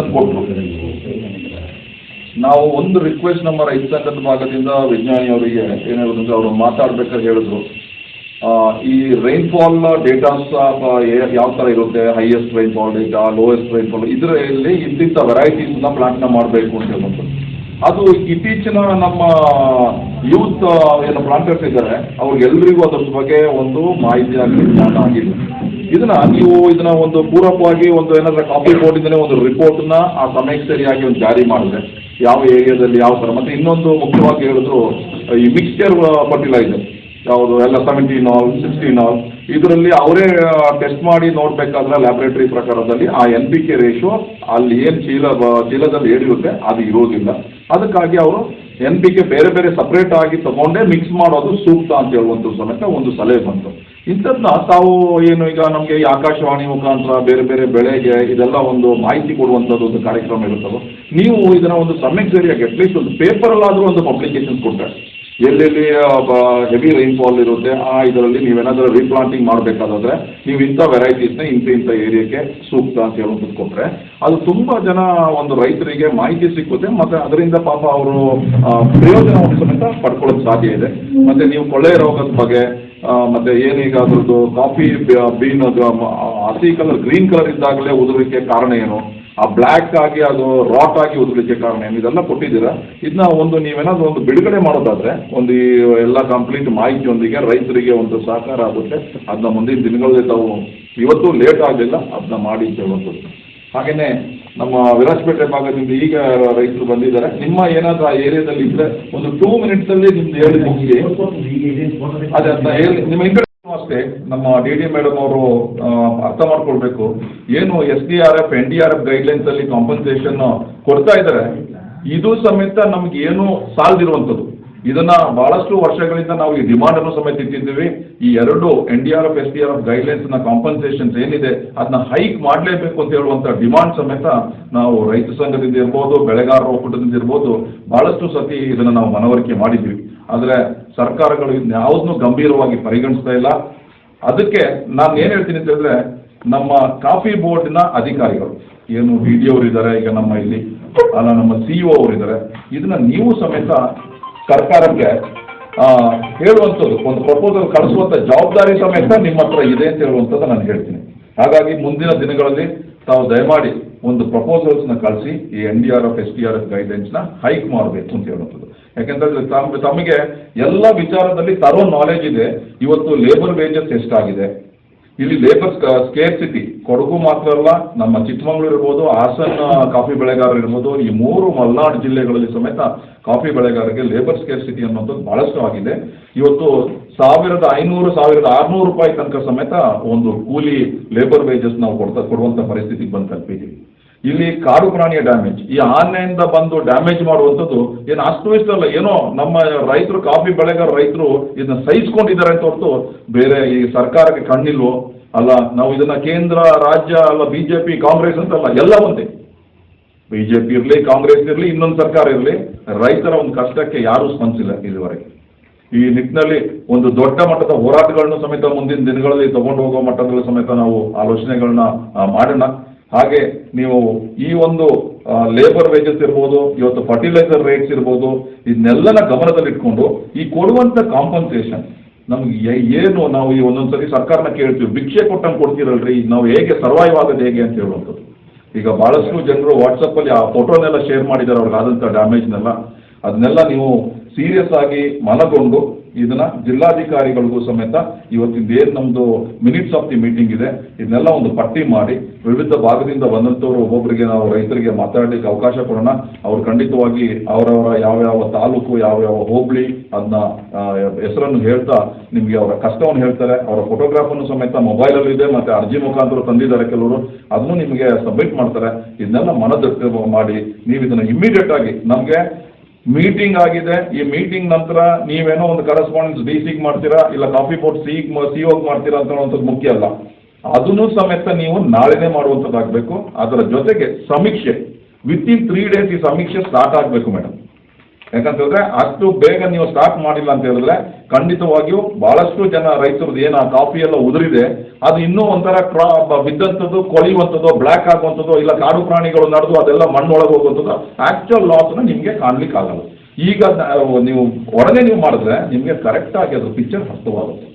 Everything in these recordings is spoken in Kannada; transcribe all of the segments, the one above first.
ಅನ್ನು ಕೊಟ್ಟರು ನಾವು ಒಂದು ರಿಕ್ವೆಸ್ಟ್ ನಮ್ಮ ರೈತ ಸಂಘದ ಭಾಗದಿಂದ ವಿಜ್ಞಾನಿ ಅವರಿಗೆ ಏನಾಗುತ್ತೆ ಅಂದರೆ ಅವರು ಮಾತಾಡ್ಬೇಕಾದ್ರೆ ಹೇಳಿದ್ರು. ಈ ರೈನ್ಫಾಲ್ ಡೇಟಾಸ್ ಯಾವ ಥರ ಇರುತ್ತೆ? Highest rainfall data lowest rainfall ಇದರಲ್ಲಿ ಇಂತಿಂಥ ವೆರೈಟೀಸ್ನ ಪ್ಲಾಂಟ್ನ ಮಾಡಬೇಕು ಅಂತ ಹೇಳ್ಬೋದು ಅದು ಇತ್ತೀಚಿನ ನಮ್ಮ ಯೂತ್ ಏನು ಪ್ಲಾಂಟರ್ಸ್ ಇದ್ದಾರೆ ಅವ್ರಿಗೆಲ್ಲರಿಗೂ ಅದ್ರ ಬಗ್ಗೆ ಒಂದು ಮಾಹಿತಿ ಆಗಲಿ ಜ್ಞಾನ ಆಗಿದೆ ಇದನ್ನ ನೀವು ಇದನ್ನ ಒಂದು ಪೂರಕವಾಗಿ ಒಂದು ಏನಾದ್ರೆ ಕಾಪಿ ಕೊಟ್ಟಿದ್ದೇನೆ ಒಂದು ರಿಪೋರ್ಟ್ನ ಆ ಸಮಯಕ್ಕೆ ಸರಿಯಾಗಿ ಒಂದು ಜಾರಿ ಮಾಡಿದ್ರೆ ಯಾವ ಏರಿಯಾದಲ್ಲಿ ಯಾವ ಥರ. ಮತ್ತೆ ಇನ್ನೊಂದು ಮುಖ್ಯವಾಗಿ ಹೇಳಿದ್ರು, ಈ ಮಿಕ್ಸ್ಚರ್ ಫರ್ಟಿಲೈಸರ್ ಯಾವುದು ಎಲ್ಲ ಸೆವೆಂಟೀನ್ ಆಲ್ ಸಿಕ್ಸ್ಟೀನ್ ಆಲ್ ಇದರಲ್ಲಿ ಅವರೇ ಟೆಸ್ಟ್ ಮಾಡಿ ನೋಡಬೇಕಾದ್ರೆ ಲ್ಯಾಬ್ರೇಟರಿ ಪ್ರಕಾರದಲ್ಲಿ ಆ ಎನ್ ಪಿ ಕೆ ರೇಷೋ ಅಲ್ಲಿ ಏನು ಚೀಲ ಚೀಲದಲ್ಲಿ ಹೇಳಿರುತ್ತೆ ಅದು ಇರೋದಿಲ್ಲ. ಅದಕ್ಕಾಗಿ ಅವರು ಎನ್ ಪಿ ಕೆ ಬೇರೆ ಬೇರೆ ಸಪ್ರೇಟ್ ಆಗಿ ತಗೊಂಡೇ ಮಿಕ್ಸ್ ಮಾಡೋದು ಸೂಕ್ತ ಅಂತ ಹೇಳುವಂಥ ಸಮೇತ ಒಂದು ಸಲಹೆ ಬಂತು. ಇಂಥದ್ದನ್ನ ತಾವು ಏನು ಈಗ ನಮಗೆ ಈ ಆಕಾಶವಾಣಿ ಮುಖಾಂತರ ಬೇರೆ ಬೇರೆ ಬೆಳೆಗೆ ಇದೆಲ್ಲ ಒಂದು ಮಾಹಿತಿ ಕೊಡುವಂಥದ್ದು ಒಂದು ಕಾರ್ಯಕ್ರಮ ಇರುತ್ತಲ್ಲ ನೀವು ಇದನ್ನ ಒಂದು ಸಮಯಕ್ಕೆ ಸರಿಯಾಗಿ ಅಟ್ಲೀಸ್ಟ್ ಒಂದು ಪೇಪರಲ್ಲಾದರೂ ಒಂದು ಪಬ್ಲಿಕೇಶನ್ ಕೊಟ್ಟರೆ ಎಲ್ಲೆಲ್ಲಿ ಹೆವಿ ರೈನ್ಫಾಲ್ ಇರುತ್ತೆ, ಆ, ಇದರಲ್ಲಿ ನೀವೇನಾದರೂ ರೀಪ್ಲಾಂಟಿಂಗ್ ಮಾಡಬೇಕಾದ್ರೆ ನೀವು ಇಂಥ ವೆರೈಟೀಸ್ನ ಇಂಥ ಇಂಥ ಏರಿಯಾಕ್ಕೆ ಸೂಕ್ತ ಅಂತ ಹೇಳುವಂಥದ್ದು ಕೊಟ್ಟರೆ ಅದು ತುಂಬ ಜನ ಒಂದು ರೈತರಿಗೆ ಮಾಹಿತಿ ಸಿಕ್ಕುತ್ತೆ, ಮತ್ತು ಅದರಿಂದ ಪಾಪ ಅವರು ಪ್ರಯೋಜನವನ್ನು ಸಮೇತ ಪಡ್ಕೊಳ್ಳೋಕೆ ಸಾಧ್ಯ ಇದೆ. ಮತ್ತು ನೀವು ಕೊಳ್ಳೆ ರೋಗದ ಬಗ್ಗೆ ಮತ್ತೆ ಏನೀಗ ಅದ್ರದ್ದು ಕಾಫಿ ಬೀನ್ ಅದು ಹಸಿ ಕಲರ್, ಗ್ರೀನ್ ಕಲರ್ ಇದ್ದಾಗಲೇ ಉದುರಲಿಕ್ಕೆ ಕಾರಣ ಏನು? ಆ ಬ್ಲ್ಯಾಕ್ ಆಗಿ ಅದು ರಾಟ್ ಆಗಿ ಉದುರಲಿಕ್ಕೆ ಕಾರಣ ಏನು? ಇದೆಲ್ಲ ಕೊಟ್ಟಿದ್ದೀರಾ? ಇದನ್ನ ಒಂದು ನೀವೇನಾದ್ರು ಒಂದು ಬಿಡುಗಡೆ ಮಾಡೋದಾದ್ರೆ, ಒಂದು ಈ ಎಲ್ಲ ಕಂಪ್ಲೀಟ್ ಮಾಹಿತಿಯೊಂದಿಗೆ ರೈತರಿಗೆ ಒಂದು ಸಹಕಾರ ಆಗುತ್ತೆ. ಅದನ್ನ ಮುಂದಿನ ದಿನಗಳಲ್ಲಿ ತಾವು ಇವತ್ತು ಲೇಟ್ ಆಗಲಿಲ್ಲ, ಅದನ್ನ ಮಾಡಿ ಅಂತ ಹೇಳುವಂಥದ್ದು. ಹಾಗೆಯೇ ನಮ್ಮ ವಿರಾಜಪೇಟೆ ಭಾಗದಿಂದ ಈಗ ರೈತರು ಬಂದಿದ್ದಾರೆ. ನಿಮ್ಮ ಏನಾದರೂ ಆ ಏರಿಯಾದಲ್ಲಿ ಇದ್ರೆ ಒಂದು ಟೂ ಮಿನಿಟ್ಸಲ್ಲಿ ನಿಮ್ದು ಹೇಳಿ ಮುಗಿಸಿ. ಅದೇ ಅಂತ ಹೇಳಿ, ನಿಮ್ಮ ಅಷ್ಟೇ? ನಮ್ಮ ಡಿ ಡಿ ಮೇಡಮ್ ಅವರು ಅರ್ಥ ಮಾಡ್ಕೊಳ್ಬೇಕು. ಏನು S D R F, N D R F guidelines ಅಲ್ಲಿ ಕಾಂಪನ್ಸೇಷನ್ ಕೊಡ್ತಾ ಇದ್ದಾರೆ. ಇದು ಸಮೇತ ನಮ್ಗೆ ಏನು ಸಾಲದಿರುವಂಥದ್ದು. ಇದನ್ನ ಬಹಳಷ್ಟು ವರ್ಷಗಳಿಂದ ನಾವು ಈ ಡಿಮಾಂಡ್ ಅನ್ನು ಸಮೇತ ಇಟ್ಟಿದ್ದೀವಿ. ಈ ಎರಡು N D R F S D R F ಗೈಡ್ಲೈನ್ಸ್ನ compensations ಏನಿದೆ ಅದನ್ನ ಹೈಕ್ ಮಾಡಲೇಬೇಕು ಅಂತ ಹೇಳುವಂತ ಡಿಮಾಂಡ್ ಸಮೇತ ನಾವು ರೈತ ಸಂಘದಿಂದ ಇರ್ಬೋದು, ಬೆಳೆಗಾರರ ಒಕ್ಕೂಟದಿಂದ ಇರ್ಬೋದು, ಬಹಳಷ್ಟು ಸತಿ ಇದನ್ನ ನಾವು ಮನವರಿಕೆ ಮಾಡಿದ್ವಿ ಆದರೆ ಸರ್ಕಾರಗಳು ಇದನ್ನ ಯಾವುದನ್ನು ಗಂಭೀರವಾಗಿ ಪರಿಗಣಿಸ್ತಾ ಇಲ್ಲ. ಅದಕ್ಕೆ ನಾನು ಏನು ಹೇಳ್ತೀನಿ ಅಂತ ಹೇಳಿದ್ರೆ, ನಮ್ಮ ಕಾಫಿ ಬೋರ್ಡ್ನ ಅಧಿಕಾರಿಗಳು, ಏನು ಬಿ ಡಿ ಅವರು ಇದ್ದಾರೆ ಈಗ ನಮ್ಮ ಇಲ್ಲಿ, ಅಲ್ಲ ನಮ್ಮ ಸಿ ಇ ಅವರು ಇದ್ದಾರೆ ಇದನ್ನ ನೀವು ಸಮೇತ ಸರ್ಕಾರಕ್ಕೆ ಹೇಳುವಂಥದ್ದು, ಒಂದು ಪ್ರಪೋಸಲ್ ಕಳಿಸುವಂಥ ಜವಾಬ್ದಾರಿ ಸಮೇತ ನಿಮ್ಮ ಹತ್ರ ಇದೆ ಅಂತ ಹೇಳುವಂಥದ್ದು ನಾನು ಹೇಳ್ತೀನಿ. ಹಾಗಾಗಿ ಮುಂದಿನ ದಿನಗಳಲ್ಲಿ ತಾವು ದಯಮಾಡಿ ಒಂದು ಪ್ರಪೋಸಲ್ಸ್ನ ಕಳಿಸಿ, ಈ N D R F S D R F ಗೈಡ್ಲೈನ್ಸ್ನ hike ಮಾಡಬೇಕು ಅಂತ ಹೇಳುವಂಥದ್ದು. ಯಾಕೆಂತಂದ್ರೆ ತಮ್ಮ ತಮಗೆ ಎಲ್ಲ ವಿಚಾರದಲ್ಲಿ ತರೋ ನಾಲೆಜ್ ಇದೆ, ಇವತ್ತು ಲೇಬರ್ ವೇಜಸ್ ಎಷ್ಟಾಗಿದೆ ಇಲ್ಲಿ ಲೇಬರ್ ಸ್ಕೇರ್ಸಿಟಿ ಕೊಡಗು ಮಾತ್ರ ಅಲ್ಲ, ನಮ್ಮ ಚಿಕ್ಕಮಗಳೂರು ಇರ್ಬೋದು, ಹಾಸನ ಕಾಫಿ ಬೆಳೆಗಾರರು ಇರ್ಬೋದು, ಈ ಮೂರು ಮಲೆನಾಡು ಜಿಲ್ಲೆಗಳಲ್ಲಿ ಸಮೇತ ಕಾಫಿ ಬೆಳೆಗಾರರಿಗೆ ಲೇಬರ್ ಸ್ಕೇರ್ಸಿಟಿ ಅನ್ನೋದು ಬಹಳಷ್ಟು ಆಗಿದೆ. ಇವತ್ತು ಸಾವಿರದ ಐನೂರು, ಸಾವಿರದ ಆರುನೂರು ರೂಪಾಯಿ ತನಕ ಸಮೇತ ಒಂದು ಕೂಲಿ ಲೇಬರ್ ವೇಜಸ್ ನಾವು ಕೊಡ್ತಾ ಕೊಡುವಂಥ ಪರಿಸ್ಥಿತಿಗೆ ಬಂದು ತಲುಪಿದ್ದೀವಿ ಇಲ್ಲಿ ಕಾಡು ಪ್ರಾಣಿಯ ಡ್ಯಾಮೇಜ್ ಈ ಆನೆಯಿಂದ ಬಂದು ಡ್ಯಾಮೇಜ್ ಮಾಡುವಂಥದ್ದು ಏನು ಅಷ್ಟು ಇಷ್ಟಲ್ಲ ಏನೋ ನಮ್ಮ ರೈತರು, ಕಾಫಿ ಬೆಳೆಗಾರ ರೈತರು ಇದನ್ನ ಸಹಿಸ್ಕೊಂಡಿದ್ದಾರೆ ಅಂತ ಹೊರತು ಬೇರೆ ಈ ಸರ್ಕಾರಕ್ಕೆ ಕಣ್ಣಿಲ್ವೋ? ಅಲ್ಲ, ನಾವು ಇದನ್ನ ಕೇಂದ್ರ, ರಾಜ್ಯ, ಅಲ್ಲ ಬಿಜೆಪಿ, ಕಾಂಗ್ರೆಸ್ ಅಂತಲ್ಲ, ಎಲ್ಲ ಒಂದೇ. ಬಿಜೆಪಿ ಇರಲಿ, ಕಾಂಗ್ರೆಸ್ ಇರಲಿ, ಇನ್ನೊಂದು ಸರ್ಕಾರ ಇರಲಿ, ರೈತರ ಒಂದು ಕಷ್ಟಕ್ಕೆ ಯಾರೂ ಸ್ಪಂದಿಸಿಲ್ಲ ಇದುವರೆಗೆ ಈ ನಿಟ್ಟಿನಲ್ಲಿ ಒಂದು ದೊಡ್ಡ ಮಟ್ಟದ ಹೋರಾಟಗಳನ್ನು ಸಮೇತ ಮುಂದಿನ ದಿನಗಳಲ್ಲಿ ತಗೊಂಡು ಹೋಗೋ ಮಟ್ಟದಲ್ಲಿ ಸಮೇತ ನಾವು ಆಲೋಚನೆಗಳನ್ನ ಮಾಡೋಣ. ಹಾಗೆ ನೀವು ಈ ಒಂದು ಲೇಬರ್ ವೇಜಸ್ ಇರ್ಬೋದು, ಇವತ್ತು ಫರ್ಟಿಲೈಸರ್ ರೇಟ್ಸ್ ಇರ್ಬೋದು, ಇದನ್ನೆಲ್ಲನ ಗಮನದಲ್ಲಿಟ್ಕೊಂಡು ಈ ಕೊಡುವಂಥ ಕಾಂಪನ್ಸೇಷನ್ ನಮ್ಗೆ ಏನು ನಾವು ಈ ಒಂದೊಂದ್ಸರಿ ಸರ್ಕಾರನ ಕೇಳ್ತೀವಿ, ಭಿಕ್ಷೆ ಕೊಟ್ಟಂಗೆ ಕೊಡ್ತೀರಲ್ರಿ, ನಾವು ಹೇಗೆ ಸರ್ವೈವ್ ಆಗೋದು ಹೇಗೆ ಅಂತ ಹೇಳುವಂಥದ್ದು. ಈಗ ಬಹಳಷ್ಟು ಜನರು ವಾಟ್ಸಪ್ಪಲ್ಲಿ ಆ ಫೋಟೋನೆಲ್ಲ ಶೇರ್ ಮಾಡಿದ್ದಾರೆ, ಅವ್ರಿಗೆ ಆದಂಥ ಡ್ಯಾಮೇಜ್ನೆಲ್ಲ ಅದನ್ನೆಲ್ಲ ನೀವು ಸೀರಿಯಸ್ ಆಗಿ ಮನಗೊಂಡು ಇದನ್ನ ಜಿಲ್ಲಾಧಿಕಾರಿಗಳಿಗೂ ಸಮೇತ ಇವತ್ತಿಂದ ಏನು ನಮ್ಮದು ಮಿನಿಟ್ಸ್ ಆಫ್ ದಿ ಮೀಟಿಂಗ್ ಇದೆ, ಇದನ್ನೆಲ್ಲ ಒಂದು ಪಟ್ಟಿ ಮಾಡಿ ವಿವಿಧ ಭಾಗದಿಂದ ಬಂದಂಥವ್ರು ಒಬ್ಬೊಬ್ಬರಿಗೆ ನಾವು ರೈತರಿಗೆ ಮಾತಾಡಲಿಕ್ಕೆ ಅವಕಾಶ ಕೊಡೋಣ. ಅವ್ರು ಖಂಡಿತವಾಗಿ ಅವರವರ ಯಾವ್ಯಾವ ತಾಲೂಕು, ಯಾವ್ಯಾವ ಹೋಬಳಿ ಅದನ್ನ ಹೆಸರನ್ನು ಹೇಳ್ತಾ ನಿಮಗೆ ಅವರ ಕಷ್ಟವನ್ನು ಹೇಳ್ತಾರೆ. ಅವರ ಫೋಟೋಗ್ರಾಫನ್ನು ಸಮೇತ ಮೊಬೈಲಲ್ಲಿ ಇದೆ, ಮತ್ತೆ ಅರ್ಜಿ ಮುಖಾಂತರ ತಂದಿದ್ದಾರೆ ಕೆಲವರು. ಅದನ್ನು ನಿಮಗೆ ಸಬ್ಮಿಟ್ ಮಾಡ್ತಾರೆ. ಇದನ್ನೆಲ್ಲ ಮನದಟ್ಟು ಮಾಡಿ ನೀವು ಇದನ್ನ ಇಮಿಡಿಯೇಟ್ ಆಗಿ ನಮಗೆ ಮೀಟಿಂಗ್ ಆಗಿದೆ. ಈ ಮೀಟಿಂಗ್ ನಂತರ ನೀವೇನೋ ಒಂದು ಕರೆಸ್ಪಾಂಡೆನ್ಸ್ ಡಿ ಸಿಗ್ ಮಾಡ್ತೀರಾ, ಇಲ್ಲ ಕಾಫಿ ಪೋರ್ಟ್ ಸಿ ಸಿ ಮಾಡ್ತೀರಾ ಅಂತ ಅನ್ನೋಂಥದ್ದು ಮುಖ್ಯ ಅಲ್ಲ. ಅದನ್ನು ಸಮೇತ ನೀವು ನಾಳೆನೇ ಮಾಡುವಂಥದ್ದಾಗಬೇಕು ಅದರ ಜೊತೆಗೆ ಸಮೀಕ್ಷೆ. ವಿತ್ ಇನ್ ತ್ರೀ ಡೇಸ್ ಈ ಸಮೀಕ್ಷೆ ಸ್ಟಾರ್ಟ್ ಆಗಬೇಕು ಮೇಡಮ್. ಯಾಕಂತೇಳಿದ್ರೆ ಅಷ್ಟು ಬೇಗ ನೀವು ಸ್ಟಾರ್ಟ್ ಮಾಡಿಲ್ಲ ಅಂತ ಹೇಳಿದ್ರೆ ಖಂಡಿತವಾಗಿಯೂ ಬಹಳಷ್ಟು ಜನ ರೈತರದ್ದು ಏನು ಆ ಕಾಫಿ ಎಲ್ಲ ಉದುರಿದೆ ಅದು ಇನ್ನೂ ಒಂಥರ ಕ್ರಾ ಬಿದ್ದಂಥದ್ದು, ಕೊಳೆಯುವಂಥದ್ದು, ಬ್ಲ್ಯಾಕ್ ಆಗುವಂಥದ್ದು, ಇಲ್ಲ ಕಾಡು ಪ್ರಾಣಿಗಳು ನಡೆದು ಅದೆಲ್ಲ ಮಣ್ಣೊಳಗೆ ಹೋಗುವಂಥದ್ದು ಆ್ಯಕ್ಚುಯಲ್ ಲಾಸ್ನ ನಿಮಗೆ ಕಾಣ್ಲಿಕ್ಕೆ ಆಗಲ್ಲ. ಈಗ ನೀವು, ಒಡನೆ ನೀವು ಮಾಡಿದ್ರೆ ನಿಮಗೆ ಕರೆಕ್ಟಾಗಿ ಅದ್ರ ಪಿಕ್ಚರ್ ಅರ್ಥವಾಗುತ್ತೆ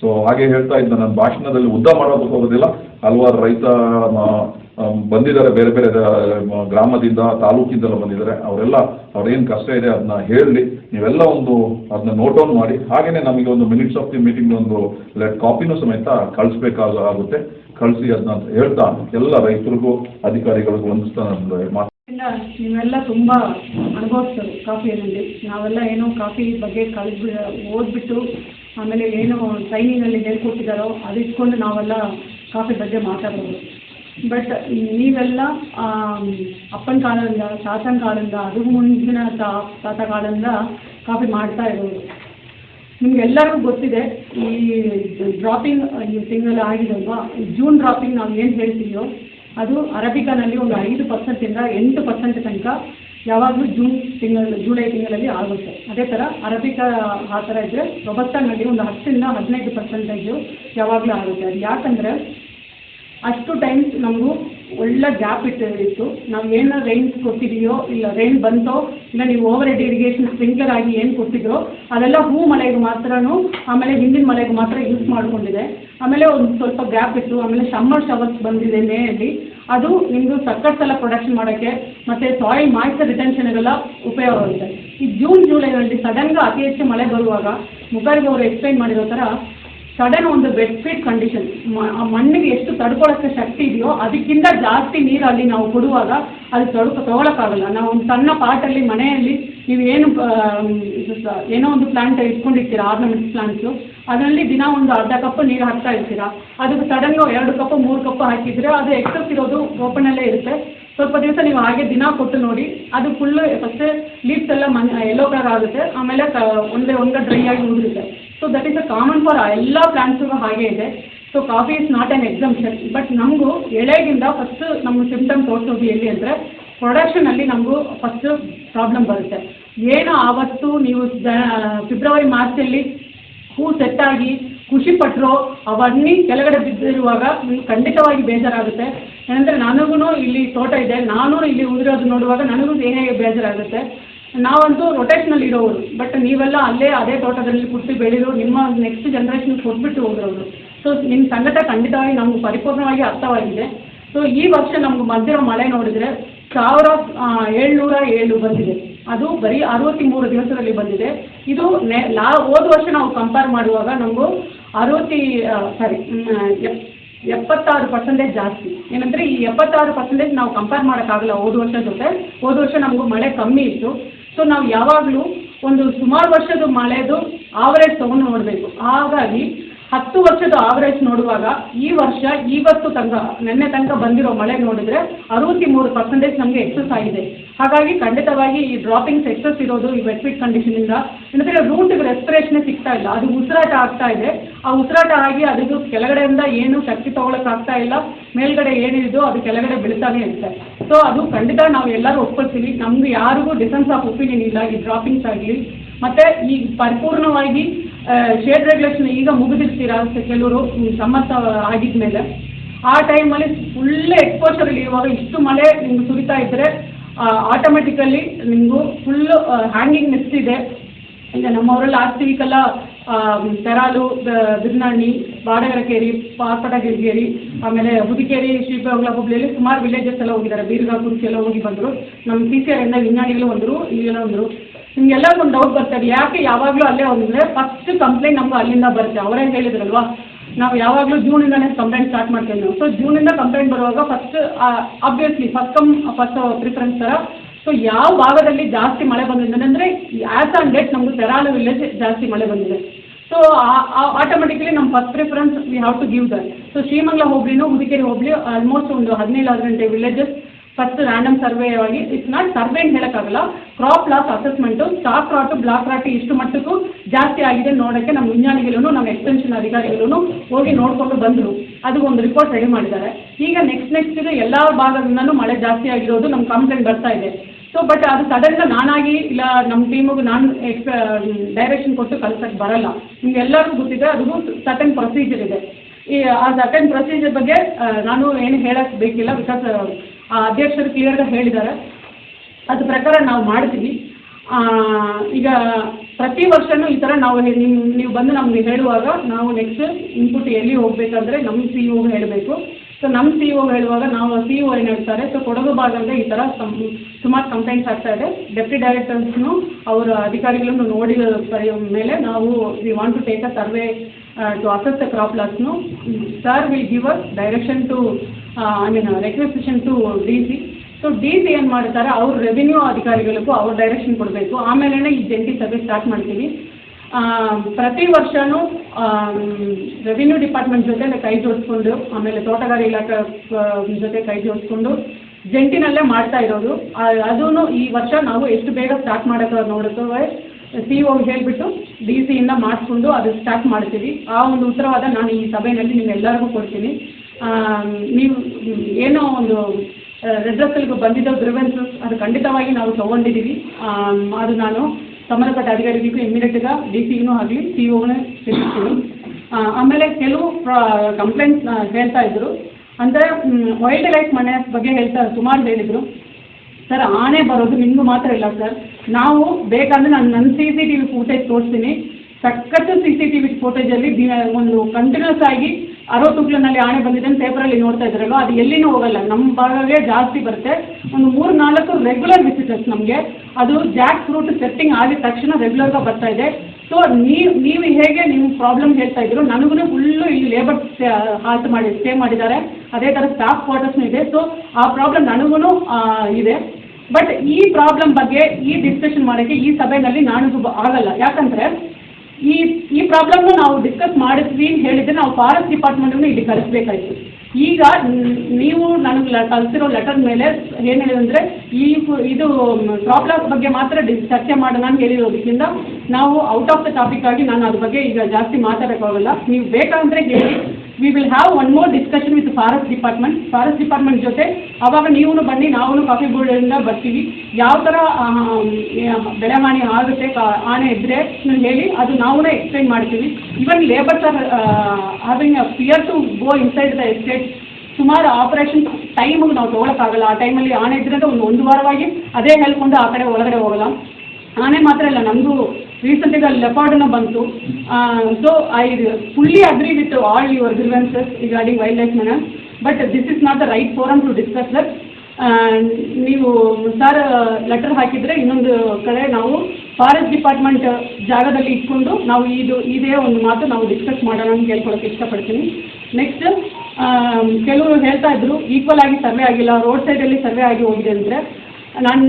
ಸೊ ಹಾಗೆ ಹೇಳ್ತಾ ಇದ್ದ ನನ್ನ ಭಾಷಣದಲ್ಲಿ ಉದ್ದ ಮಾಡೋದಕ್ಕೆ ಹೋಗೋದಿಲ್ಲ. ಹಲವಾರು ರೈತ ಬಂದಿದ್ದಾರೆ ಬೇರೆ ಬೇರೆ ಗ್ರಾಮದಿಂದ, ತಾಲೂಕಿಂದೆಲ್ಲ ಬಂದಿದ್ದಾರೆ. ಅವರೆಲ್ಲ, ಅವ್ರೇನು ಕಷ್ಟ ಇದೆ ಅದನ್ನ ಹೇಳಿ ನೀವೆಲ್ಲ ಒಂದು ಅದನ್ನ ನೋಟ್ ಡೌನ್ ಮಾಡಿ. ಹಾಗೇನೆ ನಮಗೆ ಒಂದು ಮಿನಿಟ್ಸ್ ಆಫ್ ದಿ ಮೀಟಿಂಗ್ ಒಂದು ಲೆಟ್ ಕಾಪಿನೂ ಸಮೇತ ಕಳಿಸ್ಬೇಕಾಗ ಆಗುತ್ತೆ. ಕಳಿಸಿ ಅದನ್ನ ಹೇಳ್ತಾ ಎಲ್ಲ ರೈತರಿಗೂ, ಅಧಿಕಾರಿಗಳಿಗೂ ಹೊಂದಿಸ್ತಾ ಸ್ಥಾನ ನೀವೆಲ್ಲ ತುಂಬ ಅನುಭವಿಸ್ತಾರೆ ಕಾಫಿಯಲ್ಲಿ. ನಾವೆಲ್ಲ ಏನೋ ಕಾಫಿ ಬಗ್ಗೆ ಕಲಿತು ಓದ್ಬಿಟ್ಟು, ಆಮೇಲೆ ಏನು ಟ್ರೈನಿಂಗಲ್ಲಿ ಹೇಳ್ಕೊಟ್ಟಿದ್ದಾರೋ ಅದು ನಾವೆಲ್ಲ ಕಾಫಿ ಬಗ್ಗೆ ಮಾತಾಡೋದು ಬಟ್ ನೀವೆಲ್ಲ ಆಮ್, ಅಪ್ಪನ ಕಾಲದಿಂದ ತಾತನ ಕಾಲದಿಂದ ಅದು ಮುಂದಿನ ತಾತ ಕಾಲದಿಂದ ಕಾಫಿ ಮಾಡ್ತಾ ಇರೋದು. ನಿಮ್ಗೆಲ್ಲರಿಗೂ ಗೊತ್ತಿದೆ ಈ ಡ್ರಾಪಿಂಗ್ ಈ ತಿಂಗಳು ಆಗಿದಲ್ವಾ? ಅಲ್ವಾ ಜೂನ್ ಡ್ರಾಪಿಂಗ್ ನಾವು ಏನು ಹೇಳ್ತೀವೋ ಅದು ಅರಬಿಕಾನಲ್ಲಿ ಒಂದು ಐದು ಪರ್ಸೆಂಟಿಂದ ಎಂಟು ಪರ್ಸೆಂಟ್ ತನಕ ಯಾವಾಗಲೂ ಜೂನ್ ತಿಂಗಳು ಜುಲೈ ತಿಂಗಳಲ್ಲಿ ಆಗುತ್ತೆ. ಅದೇ ಥರ ಅರಬಿಕಾ ಆ ಥರ ಇದ್ದರೆ ರೊಬಸ್ಟಾನಲ್ಲಿ ಒಂದು ಹತ್ತರಿಂದ ಹದಿನೈದು ಪರ್ಸೆಂಟೇಜು ಯಾವಾಗಲೂ ಆಗುತ್ತೆ. ಅದು ಯಾಕಂದರೆ ಅಷ್ಟು ಟೈಮ್ಸ್ ನಮಗೂ ಒಳ್ಳೆ ಗ್ಯಾಪ್ ಇತ್ತು ನಾವು ಏನು ರೈನ್ಸ್ ಕೊಟ್ಟಿದೆಯೋ ಇಲ್ಲ ರೈನ್ ಬಂತೋ, ಇಲ್ಲ ನೀವು ಓವರ್ ಹೆಡ್ ಇರಿಗೇಷನ್ ಸ್ಪ್ರಿಂಕ್ಲರ್ ಆಗಿ ಏನು ಕೊಟ್ಟಿದ್ರೋ, ಅದೆಲ್ಲ ಹೂ ಮಳೆಗೆ ಮಾತ್ರನೂ, ಆಮೇಲೆ ಹಿಂದಿನ ಮಳೆಗೆ ಮಾತ್ರ ಯೂಸ್ ಮಾಡಿಕೊಂಡಿದೆ. ಆಮೇಲೆ ಒಂದು ಸ್ವಲ್ಪ ಗ್ಯಾಪ್ ಇತ್ತು, ಆಮೇಲೆ ಸಮ್ಮರ್ ಶವರ್ಸ್ ಬಂದಿದೆ ಮೇಯಲ್ಲಿ ಅದು ನಿಮ್ಮದು ಸಕ್ಕತ್ ಸಲ ಪ್ರೊಡಕ್ಷನ್ ಮಾಡೋಕ್ಕೆ ಮತ್ತು ಸಾಯಿಲ್ ಮಾಯ್ಚರ್ ಉಪಯೋಗ ಆಗುತ್ತೆ. ಈ ಜೂನ್ ಜುಲೈನಲ್ಲಿ ಸಡನ್ಗೆ ಅತಿ ಹೆಚ್ಚು ಮಳೆ ಬರುವಾಗ ಮುಖರ್ಗೆ ಅವರು ಎಕ್ಸ್ಪ್ಲೈನ್ ಮಾಡಿರೋ ಥರ ಸಡನ್ ಒಂದು ಬೆಡ್ ಫೀಟ್ ಕಂಡೀಷನ್ ಆ ಮಣ್ಣಿಗೆ ಎಷ್ಟು ತಡ್ಕೊಳಕ್ಕೆ ಶಕ್ತಿ ಇದೆಯೋ ಅದಕ್ಕಿಂತ ಜಾಸ್ತಿ ನೀರು ಅಲ್ಲಿ ನಾವು ಕೊಡುವಾಗ ಅದು ತಡ್ಕೊ, ತಗೊಳಕ್ಕಾಗಲ್ಲ. ನಾವು ಒಂದು ಸಣ್ಣ ಪಾಟಲ್ಲಿ ಮನೆಯಲ್ಲಿ ನೀವು ಏನು ಏನೋ ಒಂದು ಪ್ಲಾಂಟ್ ಇಟ್ಕೊಂಡಿರ್ತೀರಾ ಆರ್ನಮೆಂಟ್ಸ್ ಪ್ಲಾಂಟ್ಸು ಅದರಲ್ಲಿ ದಿನ ಒಂದು ಅರ್ಧ ಕಪ್ ನೀರು ಹಾಕ್ತಾ ಇರ್ತೀರಾ. ಅದಕ್ಕೆ ಸಡನ್ ಎರಡು ಕಪ್, ಮೂರು ಕಪ್ ಹಾಕಿದರೆ ಅದು ಎಕ್ಸಸ್ ಇರೋದು ಓಪನಲ್ಲೇ ಇರುತ್ತೆ. ಸ್ವಲ್ಪ ದಿವಸ ನೀವು ಹಾಗೆ ದಿನ ಕೊಟ್ಟು ನೋಡಿ. ಅದು ಫುಲ್ ಫಸ್ಟ್ ಲೀವ್ಸ್ ಎಲ್ಲ ಮನೆ ಯೆಲ್ಲೋ ಕಲರ್ ಆಗುತ್ತೆ. ಆಮೇಲೆ ಕ, ಒಂದೇ ಒಂದೇ ಡ್ರೈ ಆಗಿ ಉದುರುತ್ತೆ so that is a common for ಎಲ್ಲ ಪ್ಲಾಂಟ್ಸಿಗೂ ಹಾಗೆ ಇದೆ. So coffee is not an exemption but ನಮಗೂ ಎಳೆಗಿಂದ ಫಸ್ಟ್ ನಮ್ಮ ಸಿಂಪ್ಟಮ್ ತೋರಿಸೋದು ಎಲ್ಲಿ ಅಂದರೆ ಪ್ರೊಡಕ್ಷನಲ್ಲಿ ನಮಗೂ ಫಸ್ಟ್ ಪ್ರಾಬ್ಲಮ್ ಬರುತ್ತೆ. ಏನು ಆವತ್ತು ನೀವು ಫೆಬ್ರವರಿ ಮಾರ್ಚಲ್ಲಿ ಹೂ ಸೆಟ್ಟಾಗಿ ಖುಷಿ ಪಟ್ಟರು ಅವನ್ನಿ ಕೆಳಗಡೆ ಬಿದ್ದಿರುವಾಗ ಖಂಡಿತವಾಗಿ ಬೇಜಾರಾಗುತ್ತೆ. ಏನಂದರೆ ನನಗೂ ಇಲ್ಲಿ ತೋಟ ಇದೆ ನಾನು ಇಲ್ಲಿ ಉದುರೋದು ನೋಡುವಾಗ ನನಗೂ ಏನೇ ಬೇಜಾರಾಗುತ್ತೆ. ನಾವಂತೂ ರೊಟೇಷನಲ್ಲಿ ಇರೋವ್ರು ಬಟ್ ನೀವೆಲ್ಲ ಅಲ್ಲೇ ಅದೇ ತೋಟದಲ್ಲಿ ಹುಟ್ಟಿ ಬೆಳೆದು ನಿಮ್ಮ ನೆಕ್ಸ್ಟ್ ಜನರೇಷನ್ ಕೊಟ್ಬಿಟ್ಟು ಹೋಗಿರೋರು ಸೊ ನಿಮ್ಮ ಸಂಗತ ಖಂಡಿತವಾಗಿ ನಮ್ಗೆ ಪರಿಪೂರ್ಣವಾಗಿ ಅರ್ಥವಾಗಿದೆ. ಸೊ ಈ ವರ್ಷ ನಮ್ಗೆ ಬಂದಿರೋ ಮಳೆ ನೋಡಿದರೆ ಸಾವಿರ ಏಳ್ನೂರ ಏಳು ಬಂದಿದೆ. ಅದು ಬರೀ ಅರವತ್ತ್ಮೂರು ದಿವಸದಲ್ಲಿ ಬಂದಿದೆ. ಇದು ನೆ, ಲಾ, ಹೋದ ವರ್ಷ ನಾವು ಕಂಪೇರ್ ಮಾಡುವಾಗ ನಮಗೂ ಅರವತ್ತಿ ಸಾರಿ ಎಪ್ಪತ್ತಾರು ಪರ್ಸೆಂಟೇಜ್ ಜಾಸ್ತಿ. ಏನಂದರೆ ಈ ಎಪ್ಪತ್ತಾರು ಪರ್ಸೆಂಟೇಜ್ ನಾವು ಕಂಪೇರ್ ಮಾಡೋಕ್ಕಾಗಲ್ಲ ಹೋದ ವರ್ಷ ಜೊತೆ. ಹೋದ ವರ್ಷ ನಮಗೂ ಮಳೆ ಕಮ್ಮಿ ಇತ್ತು. ಸೊ ನಾವು ಯಾವಾಗಲೂ ಒಂದು ಸುಮಾರು ವರ್ಷದ ಮಳೆದು ಆವರೇಜ್ ತೊಗೊಂಡು ನೋಡಬೇಕು. ಹಾಗಾಗಿ ಹತ್ತು ವರ್ಷದ ಆವರೇಜ್ ನೋಡುವಾಗ ಈ ವರ್ಷ ಇವತ್ತು ತನಕ, ನಿನ್ನೆ ತನಕ ಬಂದಿರೋ ಮಳೆ ನೋಡಿದ್ರೆ ಅರವತ್ತ್ಮೂರು ಪರ್ಸೆಂಟೇಜ್ ನಮಗೆ ಎಕ್ಸಸ್ ಆಗಿದೆ. ಹಾಗಾಗಿ ಖಂಡಿತವಾಗಿ ಈ ಡ್ರಾಪಿಂಗ್ಸ್ ಎಕ್ಸಸ್ ಇರೋದು ಈ ವೆಟ್ಫಿಟ್ ಕಂಡೀಷನಿಂದ ಏನಂದರೆ ರೂಟ್ಗೆ ರೆಸ್ಪಿರೇಷನ್ ಸಿಗ್ತಾ ಇಲ್ಲ. ಅದು ಉಸಿರಾಟ ಆಗ್ತಾ ಇದೆ. ಆ ಉಸಿರಾಟ ಆಗಿ ಅದಕ್ಕೆ ಕೆಳಗಡೆಯಿಂದ ಏನು ಶಕ್ತಿ ತಗೊಳಕ್ ಆಗ್ತಾ ಇಲ್ಲ. ಮೇಲ್ಗಡೆ ಏನಿದೋ ಅದು ಕೆಳಗಡೆ ಬೀಳ್ತಾನೆ ಇರುತ್ತೆ. ಸೊ ಅದು ಖಂಡಿತ ನಾವು ಎಲ್ಲರೂ ಒಪ್ಕೊಳ್ತೀವಿ. ನಮ್ಗೆ ಯಾರಿಗೂ ಡಿಫೆನ್ಸ್ ಆಫ್ ಒಪಿನಿಯನ್ ಇಲ್ಲ ಈ ಡ್ರಾಪಿಂಗ್ಸ್ ಆಗಲಿ ಮತ್ತು ಈ ಪರಿಪೂರ್ಣವಾಗಿ ಶೇಡ್ ರೆಗ್ಯುಲೇಷನ್ ಈಗ ಮುಗಿದಿರ್ತೀರಾ ಕೆಲವರು ಸಮ್ಮತ ಆಗಿದ್ಮೇಲೆ. ಆ ಟೈಮಲ್ಲಿ ಫುಲ್ ಎಕ್ಸ್ಪೋಷರಲ್ಲಿ ಇವಾಗ ಇಷ್ಟು ಮಳೆ ನಿಮ್ಗೆ ಸುರಿತಾ ಇದ್ದರೆ ಆಟೋಮೆಟಿಕಲಿ ನಿಮಗೂ ಫುಲ್ ಹ್ಯಾಂಗಿಂಗ್ ಮಿಸ್ಟ್ ಇದೆ. ಈಗ ನಮ್ಮವರಲ್ಲಿ ಆಸ್ತಿ ವೀಕೆಲ್ಲ ತೆರಾಲು ಬಿರ್ನಾಣಿ ಬಾಡಗರಕೇರಿ, ಪಾರ್ಪಟಗಿರಿಗೇರಿ, ಆಮೇಲೆ ಹುದಿಕೇರಿ ಶ್ರೀಬಂಗ್ಲ ಹುಬ್ಳಿಯಲ್ಲಿ ಸುಮಾರು ವಿಲೇಜಸ್ ಎಲ್ಲ ಹೋಗಿದ್ದಾರೆ. ಬೀರ್ಗಾ ಕುರ್ಚಿ ಎಲ್ಲ ಹೋಗಿ ಬಂದರು. ನಮ್ಮ ಸಿ ಸಿ ಇಂದ ವಿಜ್ಞಾನಿಗಳು ಬಂದರು ಇಲ್ಲೆಲ್ಲ ಬಂದರು. ನಿಮ್ಗೆಲ್ಲರಿಗೂ ಒಂದು ಡೌಟ್ ಬರ್ತದೆ ಯಾಕೆ ಯಾವಾಗಲೂ ಅಲ್ಲೇ ಹೋಗಿದ್ರೆ? ಫಸ್ಟ್ ಕಂಪ್ಲೇಂಟ್ ನಮ್ಗೆ ಅಲ್ಲಿಂದ ಬರುತ್ತೆ. ಅವರೇ ಹೇಳಿದ್ರಲ್ವಾ? ನಾವು ಯಾವಾಗಲೂ ಜೂನಿಂದನೇ ಕಂಪ್ಲೇಂಟ್ ಸ್ಟಾರ್ಟ್ ಮಾಡ್ತೇವೆ ನಾವು. ಸೊ ಜೂನಿಂದ ಕಂಪ್ಲೇಂಟ್ ಬರುವಾಗ first obviously first come first preference ಥರ ಸೊ ಯಾವ ಭಾಗದಲ್ಲಿ ಜಾಸ್ತಿ ಮಳೆ ಬಂದಿದೆ ಅಂದರೆ ಆ್ಯಸ್ ಆನ್ ಡೇಟ್ ನಮ್ಮದು ತೆರಾಳು ವಿಲೇಜ್ ಜಾಸ್ತಿ ಮಳೆ ಬಂದಿದೆ. ಸೊ ಆಟೋಮೆಟಿಕಲಿ ನಮ್ಮ first preference we have to give that so Srimangala ಹೋಬಳಿನೂ Hudikeri hobli almost ಒಂದು ಹದಿನೈದು ಗಂಟೆ ವಿಲೇಜಸ್ ಫಸ್ಟ್ ರ್ಯಾಂಡಮ್ ಸರ್ವೆ ಆಗಿ ಇಟ್ಸ್ ನಾಟ್ ಸರ್ವೆ ಅಂತ ಹೇಳೋಕ್ಕಾಗಲ್ಲ. Crop loss assessment stalk rot black rot ಇಷ್ಟು ಮಟ್ಟಕ್ಕೂ ಜಾಸ್ತಿ ಆಗಿದೆ ನೋಡೋಕ್ಕೆ ನಮ್ಮ ವಿಜ್ಞಾನಿಗಳು ನಮ್ಮ ಎಕ್ಸ್ಟೆನ್ಷನ್ ಅಧಿಕಾರಿಗಳು ಹೋಗಿ ನೋಡಿಕೊಂಡು ಬಂದರು. ಅದು ಒಂದು ರಿಪೋರ್ಟ್ ರೆಡಿ ಮಾಡಿದ್ದಾರೆ. ಈಗ ನೆಕ್ಸ್ಟ್ ನೆಕ್ಸ್ಟ್ ಎಲ್ಲ ಭಾಗದಿಂದಲೂ ಮಳೆ ಜಾಸ್ತಿ ಆಗಿರೋದು ನಮ್ಮ ಕಂಪ್ಲೇಂಟ್ ಬರ್ತಾ ಇದೆ. ಸೊ ಬಟ್ ಅದು ಸಡನ್ ನಾನಾಗಿ ಇಲ್ಲ, ನಮ್ಮ ಟೀಮಿಗೆ ನಾನು ಎಕ್ಸ್ ಡೈರೆಕ್ಷನ್ ಕೊಟ್ಟು ಕಳ್ಸಕ್ಕೆ ಬರಲ್ಲ. ನಿಮ್ಗೆ ಎಲ್ಲರಿಗೂ ಗೊತ್ತಿದೆ, ಅದು ಸಟನ್ ಪ್ರೊಸೀಜರ್ ಇದೆ. ಈ, ಆ ಸರ್ಟನ್ ಪ್ರೊಸೀಜರ್ ಬಗ್ಗೆ ನಾನು ಏನು ಹೇಳಕ್ಕೆ ಬೇಕಿಲ್ಲ ಬಿಕಾಸ್ ಅಧ್ಯಕ್ಷರು ಕ್ಲಿಯರ್ಗೆ ಹೇಳಿದ್ದಾರೆ. ಅದ್ರ ಪ್ರಕಾರ ನಾವು ಮಾಡ್ತೀವಿ. ಈಗ ಪ್ರತಿ ವರ್ಷನೂ ಈ ಥರ ನಾವು ನಿಮ್ಮ ನಿಮ್ ನೀವು ಬಂದು ನಮಗೆ ಹೇಳುವಾಗ ನಾವು ನೆಕ್ಸ್ಟ್ ಇನ್ಪುಟ್ ಎಲ್ಲಿ ಹೋಗಬೇಕಂದ್ರೆ ನಮ್ಮ ಸಿ ಇ ಹೇಳಬೇಕು. ಸೊ ನಮ್ಮ ಸಿ ಇ ಹೇಳುವಾಗ ನಾವು ಸಿ ಇ ಏನು ಹೇಳ್ತಾರೆ? ಸೊ ಕೊಡಗು ಭಾಗದಲ್ಲಿ ಈ ಥರ ಸುಮಾರು ಕಂಪ್ಲೇಂಟ್ಸ್ ಆಗ್ತಾ ಇದೆ. ಡೆಪ್ಟಿ ಡೈರೆಕ್ಟರ್ಸ್ನು ಅವರ ಅಧಿಕಾರಿಗಳನ್ನು ನೋಡಿದ ಪರಿ ಮೇಲೆ ನಾವು we want to take a survey to assess the crop ಲಾಸ್ನು sir will give us direction to I mean requisition to D C so D C ಏನು ಮಾಡ್ತಾರೆ, ಅವ್ರ ರೆವಿನ್ಯೂ ಅಧಿಕಾರಿಗಳಿಗೂ ಅವ್ರ ಡೈರೆಕ್ಷನ್ ಕೊಡಬೇಕು. ಆಮೇಲೆ ಈ ಜಂಟಿ ಸಭೆ ಸ್ಟಾರ್ಟ್ ಮಾಡ್ತೀವಿ. ಪ್ರತಿ ವರ್ಷವೂ ರೆವಿನ್ಯೂ ಡಿಪಾರ್ಟ್ಮೆಂಟ್ ಜೊತೆ ಕೈ ಜೋಡಿಸ್ಕೊಂಡು, ಆಮೇಲೆ ತೋಟಗಾರಿಕೆ ಇಲಾಖೆ ಜೊತೆ ಕೈ ಜೋಡಿಸ್ಕೊಂಡು ಜಂಟಿನಲ್ಲೇ ಮಾಡ್ತಾ ಇರೋದು. ಅದೂ ಈ ವರ್ಷ ನಾವು ಎಷ್ಟು ಬೇಗ ಸ್ಟಾರ್ಟ್ ಮಾಡೋಕ್ಕೆ ನೋಡೋದು ಸಿ ಒ ಹೇಳಿಬಿಟ್ಟು ಡಿ ಸಿಯಿಂದ ಮಾಡಿಸ್ಕೊಂಡು ಅದು ಸ್ಟಾರ್ಟ್ ಮಾಡ್ತೀವಿ. ಆ ಒಂದು ಉತ್ತರವಾದ ನಾನು ಈ ಸಭೆಯಲ್ಲಿ ನಿಮ್ಮೆಲ್ಲರಿಗೂ ಕೊಡ್ತೀನಿ. ನೀವು ಏನೋ ಒಂದು ರೆಡ್ರೆಸ್ಸಲ್ಗೆ ಬಂದಿದ್ದ ಗ್ರಿವೆನ್ಸಸ್ ಅದು ಖಂಡಿತವಾಗಿ ನಾವು ತಗೊಂಡಿದ್ದೀವಿ. ಅದು ನಾನು ಸಂಬಂಧಪಟ್ಟ ಅಧಿಕಾರಿಗಳಿಗೂ ಇಮಿಡಿಯೇಟ್గా ಡಿ ಸಿಗೂ ಆಗಲಿ ಸಿ ಒನೇ ತಿಳಿಸ್ತೀನಿ. ಆಮೇಲೆ ಕೆಲವು ಕಂಪ್ಲೇಂಟ್ಸ್ ಹೇಳ್ತಾ ಇದ್ರು. ಅಂದರೆ ವೈಲ್ಡ್ ಲೈಫ್ ಮನೆ ಬಗ್ಗೆ ಹೇಳ್ತಾರೆ ಸುಮಾರು ಹೇಳಿದರು. ಸರ್ ಆನೆ ಬರೋದು ನಿಮಗೂ ಮಾತ್ರ ಇಲ್ಲ ಸರ್ ನಾವು ಬೇಕಾದ್ರೆ ನಾನು ನನ್ನ C C T V footage ತೋರಿಸ್ತೀನಿ. ಸಖತ್ತು ಸಿ ಸಿ ಟಿ ವಿ ಫೋಟೇಜಲ್ಲಿ ಒಂದು ಕಂಟಿನ್ಯೂಸ್ ಆಗಿ ಅರವತ್ತುಗ್ಲನಲ್ಲಿ ಆನೆ ಬಂದಿದೆ ಅಂತ ಪೇಪರಲ್ಲಿ ನೋಡ್ತಾ ಇದ್ರಲ್ವ, ಅದು ಎಲ್ಲಿನೂ ಹೋಗಲ್ಲ. ನಮ್ಮ ಭಾಗವೇ ಜಾಸ್ತಿ ಬರುತ್ತೆ. ಒಂದು ಮೂರು ನಾಲ್ಕು ರೆಗ್ಯುಲರ್ ವಿಸಿಟರ್ಸ್ ನಮಗೆ. ಅದು ಜಾಕ್ ಫ್ರೂಟ್ ಸೆಟ್ಟಿಂಗ್ ಆಗಿದ ತಕ್ಷಣ ರೆಗ್ಯುಲರ್ಗೆ ಬರ್ತಾ ಇದೆ. ಸೊ ನೀವು ನೀವು ಹೇಗೆ ನಿಮ್ಮ ಪ್ರಾಬ್ಲಮ್ ಹೇಳ್ತಾ ಇದ್ರು ನನಗೂ ಫುಲ್ಲು ಇಲ್ಲಿ ಲೇಬರ್ ಹಾಲ್ಟ್ ಮಾಡಿ ಸ್ಟೇ ಮಾಡಿದ್ದಾರೆ. ಅದೇ ಥರ ಸ್ಟಾಫ್ ಕ್ವಾರ್ಟರ್ಸ್ನೂ ಇದೆ. ಸೊ ಆ ಪ್ರಾಬ್ಲಮ್ ನನಗೂ ಇದೆ. ಬಟ್ ಈ ಪ್ರಾಬ್ಲಮ್ ಬಗ್ಗೆ, ಈ ಡಿಸ್ಕಷನ್ ಮಾಡೋಕ್ಕೆ, ಈ ಸಭೆಯಲ್ಲಿ ನಾನು ಆಗಲ್ಲ. ಯಾಕಂದರೆ, ಈ ಈ ಪ್ರಾಬ್ಲಮ್ನ ನಾವು ಡಿಸ್ಕಸ್ ಮಾಡಿದ್ವಿ ಹೇಳಿದ್ರೆ ನಾವು ಫಾರೆಸ್ಟ್ ಡಿಪಾರ್ಟ್ಮೆಂಟನ್ನು ಇಲ್ಲಿ ಕರೆಸಬೇಕಾಯ್ತು. ಈಗ ನೀವು ನನಗೆ ಕಳಿಸಿರೋ ಲೆಟರ್ ಮೇಲೆ ಏನು ಹೇಳಿದಂದರೆ ಈ ಇದು ಪ್ರಾಬ್ಲಮ್ ಬಗ್ಗೆ ಮಾತ್ರ ಚರ್ಚೆ ಮಾಡೋಣ ಅಂತ ಹೇಳಿರೋದಕ್ಕಿಂತ ನಾವು ಔಟ್ ಆಫ್ ದ ಟಾಪಿಕ್ ಆಗಿ ನಾನು ಅದ್ರ ಬಗ್ಗೆ ಈಗ ಜಾಸ್ತಿ ಮಾತಾಡೋಕ್ಕಾಗಲ್ಲ. ನೀವು ಬೇಕಂದ್ರೆ ಹೇಳಿ. We will have one more discussion with forest department forest department ಜೊತೆ ಅವಾಗ ನೀವು ಬನ್ನಿ ನಾವು ಕಾಫಿ ಬೋರ್ಡಿಂದ ಬರ್ತೀವಿ. ಯಾವ ಥರ ಬೆಳೆ ಹಾನಿ ಆಗುತ್ತೆ ಆನೆ ಇದ್ದರೆ ಹೇಳಿ ಅದು ನಾವು ಎಕ್ಸ್ಪ್ಲೈನ್ ಮಾಡ್ತೀವಿ. Even labours are having fear to go inside the estate ಸುಮಾರು ಆಪರೇಷನ್ ಟೈಮಿಗೆ ನಾವು ತೊಗೊಳಕ್ಕಾಗಲ್ಲ. ಆ ಟೈಮಲ್ಲಿ ಆನೆ ಅಂತ ಒಂದು ಒಂದು ವಾರವಾಗಿ ಅದೇ ಹೇಳ್ಕೊಂಡು ಆ ಕಡೆ ಒಳಗಡೆ ಹೋಗಲ್ಲ. ಆನೆ ಮಾತ್ರ ಇಲ್ಲ ನಮ್ಮದು ರೀಸೆಂಟಾಗಿ ಅಲ್ಲಿ ಲೆಪಾರ್ಡ್ನ ಬಂತು. So I fully agree with all your grievances regarding wildlife manner but this is not the right forum to discuss that ನೀವು ಸರ್ ಲೆಟರ್ ಹಾಕಿದರೆ ಇನ್ನೊಂದು ಕಡೆ ನಾವು ಫಾರೆಸ್ಟ್ ಡಿಪಾರ್ಟ್ಮೆಂಟ್ ಜಾಗದಲ್ಲಿ ಇಟ್ಕೊಂಡು ನಾವು ಇದು, ಇದೇ ಒಂದು ಮಾತು ನಾವು ಡಿಸ್ಕಸ್ ಮಾಡೋಣ ಅಂತ ಹೇಳ್ಕೊಳಕ್ಕೆ ಇಷ್ಟಪಡ್ತೀನಿ. ನೆಕ್ಸ್ಟ್ ಕೆಲವರು ಹೇಳ್ತಾ ಇದ್ರು ಈಕ್ವಲ್ ಆಗಿ ಸರ್ವೆ ಆಗಿಲ್ಲ ರೋಡ್ ಸೈಡಲ್ಲಿ ಸರ್ವೆ ಆಗಿ ಹೋಗಿದೆ ಅಂದರೆ ನಾನು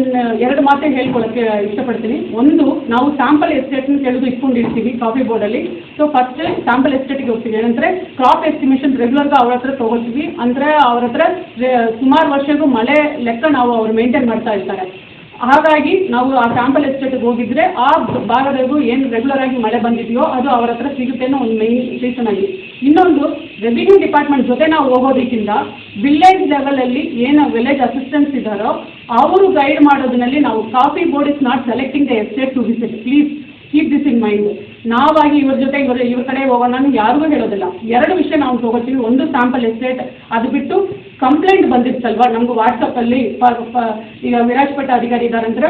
ಎರಡು ಮಾತೇ ಹೇಳ್ಕೊಳಕ್ಕೆ ಇಷ್ಟಪಡ್ತೀನಿ. ಒಂದು, ನಾವು ಸ್ಯಾಂಪಲ್ ಎಸ್ಟೇಟ್ನ ಕೆಳಗೆ ಇಟ್ಕೊಂಡಿರ್ತೀವಿ ಕಾಫಿ ಬೋರ್ಡಲ್ಲಿ ಸೊ ಫಸ್ಟ್ ಸ್ಯಾಂಪಲ್ ಎಸ್ಟೇಟಿಗೆ ಹೋಗ್ತೀವಿ. ಏನಂದರೆ ಕ್ರಾಪ್ ಎಸ್ಟಿಮೇಷನ್ ರೆಗ್ಯುಲರ್ಗೆ ಅವ್ರ ಹತ್ರ ತೊಗೊಳ್ತೀವಿ ಅಂದರೆ, ಅವ್ರ ಹತ್ರ ಸುಮಾರು ವರ್ಷಗೂ ಮಳೆ ಲೆಕ್ಕ ನಾವು ಅವ್ರು ಮೇಂಟೈನ್ ಮಾಡ್ತಾ ಇರ್ತಾರೆ. ಹಾಗಾಗಿ, ನಾವು ಆ ಸ್ಯಾಂಪಲ್ ಎಸ್ಟೇಟ್ಗೆ ಹೋಗಿದ್ರೆ, ಆ ಭಾಗದಲ್ಲೂ ಏನು ರೆಗ್ಯುಲರ್ ಆಗಿ ಮಳೆ ಬಂದಿದೆಯೋ, ಅದು ಅವ್ರ ಹತ್ರ ಸಿಗುತ್ತೆ ಅನ್ನೋ ಒಂದು ಮೈನ್ ರೀಸನ್ ಆಗಿ ಇನ್ನೊಂದು ರೆವಿನ್ಯೂ ಡಿಪಾರ್ಟ್ಮೆಂಟ್ ಜೊತೆ ನಾವು ಹೋಗೋದಕ್ಕಿಂತ ವಿಲೇಜ್ ಲೆವೆಲಲ್ಲಿ ಏನು ವಿಲೇಜ್ ಅಸಿಸ್ಟೆನ್ಸ್ ಇದ್ದಾರೋ ಅವರು ಗೈಡ್ ಮಾಡೋದ್ರಲ್ಲಿ ನಾವು coffee board is not selecting the estate to visit please keep this in mind ನಾವಾಗಿ ಇವ್ರ ಜೊತೆ ಇವ್ರ ಇವ್ರ ಕಡೆ ಹೋಗೋಣ ನಾನು ಯಾರಿಗೂ ಹೇಳೋದಿಲ್ಲ. ಎರಡು ವಿಷಯ ನಾವು ತಗೋತೀವಿ. ಒಂದು ಸ್ಯಾಂಪಲ್ ಎಸ್ಟೇಟ್ ಅದು ಬಿಟ್ಟು ಕಂಪ್ಲೇಂಟ್ ಬಂದಿತ್ತಲ್ವಾ? ನಮ್ಗೆ ವಾಟ್ಸಪ್ಪಲ್ಲಿ ಈಗ ವಿರಾಜಪೇಟೆ ಅಧಿಕಾರಿ ಇದ್ದಾರಂದ್ರೆ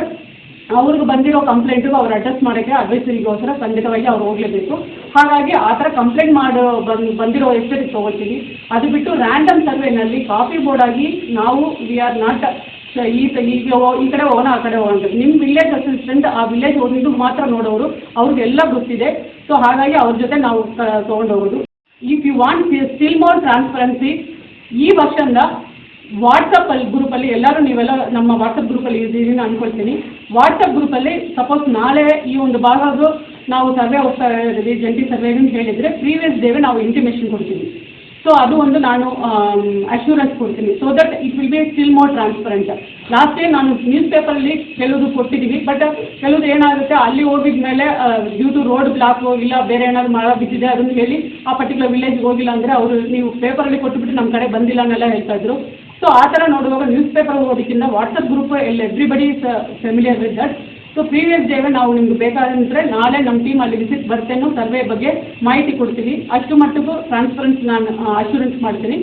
ಅವ್ರಿಗೆ ಬಂದಿರೋ ಕಂಪ್ಲೇಂಟಿಗೂ ಅವ್ರು ಅಡ್ರೆಸ್ ಮಾಡೋಕ್ಕೆ ಅಡ್ವೈಸರಿಗೋಸ್ಕರ ಖಂಡಿತವಾಗಿ ಅವ್ರು ಹೋಗಲೇಬೇಕು. ಹಾಗಾಗಿ ಆ ಥರ ಕಂಪ್ಲೇಂಟ್ ಮಾಡೋ, ಬಂದು, ಬಂದಿರೋ ಹೆಸರಿಗೆ ತೊಗೊಳ್ತೀವಿ ಅದು ಬಿಟ್ಟು ರ್ಯಾಂಡಮ್ ಸರ್ವೇನಲ್ಲಿ ಕಾಫಿ ಬೋರ್ಡ್ ಆಗಿ ನಾವು ವಿ ಆರ್ ನಾಟ್ ಈ ಈಗ ಈ ಕಡೆ ಹೋಗೋಣ, ಆ ಕಡೆ ಹೋಗೋಣ ನಿಮ್ಮ ವಿಲೇಜ್ ಅಸಿಸ್ಟೆಂಟ್ ಆ ವಿಲೇಜ್ ಹೋಗಿದ್ದು ಮಾತ್ರ ನೋಡೋರು. ಅವ್ರಿಗೆಲ್ಲ ಗೊತ್ತಿದೆ. ಸೊ ಹಾಗಾಗಿ ಅವ್ರ ಜೊತೆ ನಾವು ತೊಗೊಂಡು ಹೋಗೋದು if you want still more transparency ಈ ವರ್ಷದಿಂದ ವಾಟ್ಸಪ್ಪಲ್ಲಿ ಗ್ರೂಪಲ್ಲಿ ಎಲ್ಲರೂ ನೀವೆಲ್ಲ ನಮ್ಮ ವಾಟ್ಸಪ್ ಗ್ರೂಪಲ್ಲಿ ಇದ್ದೀರಿ ನಾನು ಅನ್ಕೊಳ್ತೀನಿ. ವಾಟ್ಸಪ್ ಗ್ರೂಪಲ್ಲಿ ಸಪೋಸ್ ನಾಳೆ ಈ ಒಂದು ಭಾಗದ್ದು ನಾವು ಸರ್ವೆ ಹೋಗ್ತಾ ಇದ್ದೀವಿ, ಜಂಟಿ ಸರ್ವೆ ಅಂತ ಹೇಳಿದರೆ ಪ್ರೀವಿಯಸ್ ಡೇವೆ ನಾವು ಇಂಟಿಮೇಷನ್ ಕೊಡ್ತೀವಿ. ಸೊ ಅದು ಒಂದು ನಾನು ಅಶ್ಯೂರೆನ್ಸ್ ಕೊಡ್ತೀನಿ. So that it will be still more transparent last time ನಾನು ನ್ಯೂಸ್ ಪೇಪರಲ್ಲಿ ಕೆಲವುದು ಕೊಟ್ಟಿದ್ದೀವಿ ಬಟ್ ಕೆಲವುದು ಏನಾಗುತ್ತೆ, ಅಲ್ಲಿ ಹೋಗಿದ ಮೇಲೆ ಡ್ಯೂ ಟು ರೋಡ್ ಬ್ಲಾಕ್ ಇಲ್ಲ ಬೇರೆ ಏನಾದ್ರು ಮರ ಬಿದ್ದಿದೆ ಅದನ್ನು ಹೇಳಿ ಆ ಪರ್ಟಿಕ್ಯುಲರ್ ವಿಲೇಜ್ಗೆ ಹೋಗಿಲ್ಲ ಅಂದರೆ ಅವರು ನೀವು ಪೇಪರಲ್ಲಿ ಕೊಟ್ಟುಬಿಟ್ಟು ನಮ್ಮ ಕಡೆ ಬಂದಿಲ್ಲ ಅನ್ನೆಲ್ಲ ಹೇಳ್ತಾ ಇದ್ರು. ಸೊ ಆ ಥರ ನೋಡುವಾಗ ನ್ಯೂಸ್ ಪೇಪರ್ ಓದೋದಕ್ಕಿಂತ ವಾಟ್ಸಪ್ ಗ್ರೂಪ್ ಎಲ್ಲ everybody is familiar with that so previous ಡೇವೇ ನಾವು ನಿಮ್ಗೆ ಬೇಕಾದಂದ್ರೆ ನಾಳೆ ನಮ್ಮ ಟೀಮ್ ಅಲ್ಲಿ ವಿಸಿಟ್ ಬರ್ತೇನೋ ಸರ್ವೆ ಬಗ್ಗೆ ಮಾಹಿತಿ ಕೊಡ್ತೀವಿ ಅಷ್ಟು ಮಟ್ಟಿಗೂ ಟ್ರಾನ್ಸ್ಪರೆನ್ಸ್ ನಾನು ಅಶ್ಯೂರೆನ್ಸ್ ಮಾಡ್ತೀನಿ.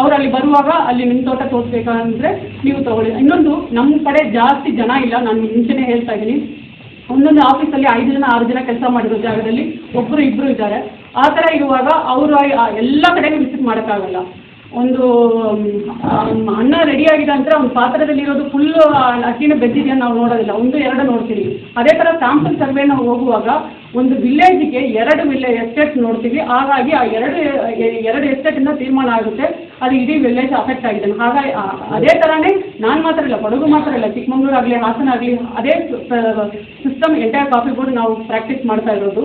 ಅವ್ರು ಅಲ್ಲಿ ಬರುವಾಗ ಅಲ್ಲಿ ನಿಮ್ಮ ತೋಟ ತೋರಿಸ್ಬೇಕಂದ್ರೆ ನೀವು ತಗೊಳ್ಳಿ. ಇನ್ನೊಂದು, ನಮ್ಮ ಕಡೆ ಜಾಸ್ತಿ ಜನ ಇಲ್ಲ, ನಾನು ಮುಂಚೆನೇ ಹೇಳ್ತಾ ಇದ್ದೀನಿ. ಒಂದೊಂದು ಆಫೀಸಲ್ಲಿ ಐದು ಜನ, ಆರು ಜನ ಕೆಲಸ ಮಾಡಿರೋ ಜಾಗದಲ್ಲಿ ಒಬ್ಬರು ಇಬ್ಬರು ಇದ್ದಾರೆ. ಆ ಥರ ಇರುವಾಗ ಅವರು ಎಲ್ಲ ಕಡೆಗೂ ವಿಸಿಟ್ ಮಾಡೋಕ್ಕಾಗಲ್ಲ. ಒಂದು ಅನ್ನ ರೆಡಿ ಆಗಿದೆ ಅಂದರೆ ಒಂದು ಪಾತ್ರದಲ್ಲಿ ಇರೋದು ಫುಲ್ಲು ಅಕ್ಕಿನ ಬೆದ್ದಿದೆಯಾ ನಾವು ನೋಡೋದಿಲ್ಲ. ಒಂದು, ಎರಡು ನೋಡ್ತೀವಿ. ಅದೇ ಥರ ಸ್ಯಾಂಪಲ್ ಸರ್ವೆ ನಾವು ಹೋಗುವಾಗ ಒಂದು ವಿಲ್ಲೇಜಿಗೆ ಎರಡು ವಿಲೇ ಎಸ್ಟೇಟ್ ನೋಡ್ತೀವಿ. ಹಾಗಾಗಿ ಆ ಎರಡು ಎರಡು ಎಸ್ಟೇಟಿಂದ ತೀರ್ಮಾನ ಆಗುತ್ತೆ. ಅದು ಇಡೀ ವಿಲೇಜ್ ಅಫೆಕ್ಟ್ ಆಗಿದೆ. ಹಾಗಾಗಿ ಅದೇ ಥರನೇ ನಾನು ಮಾತ್ರ ಇಲ್ಲ, ಕೊಡಗು ಮಾತ್ರ ಇಲ್ಲ, ಚಿಕ್ಕಮಂಗ್ಳೂರು ಆಗಲಿ, ಹಾಸನ ಆಗಲಿ, ಅದೇ ಸಿಸ್ಟಮ್ ಎಂಟೈರ್ ಕಾಫಿ ಬೋರ್ಡ್ ನಾವು ಪ್ರಾಕ್ಟೀಸ್ ಮಾಡ್ತಾ ಇರೋದು.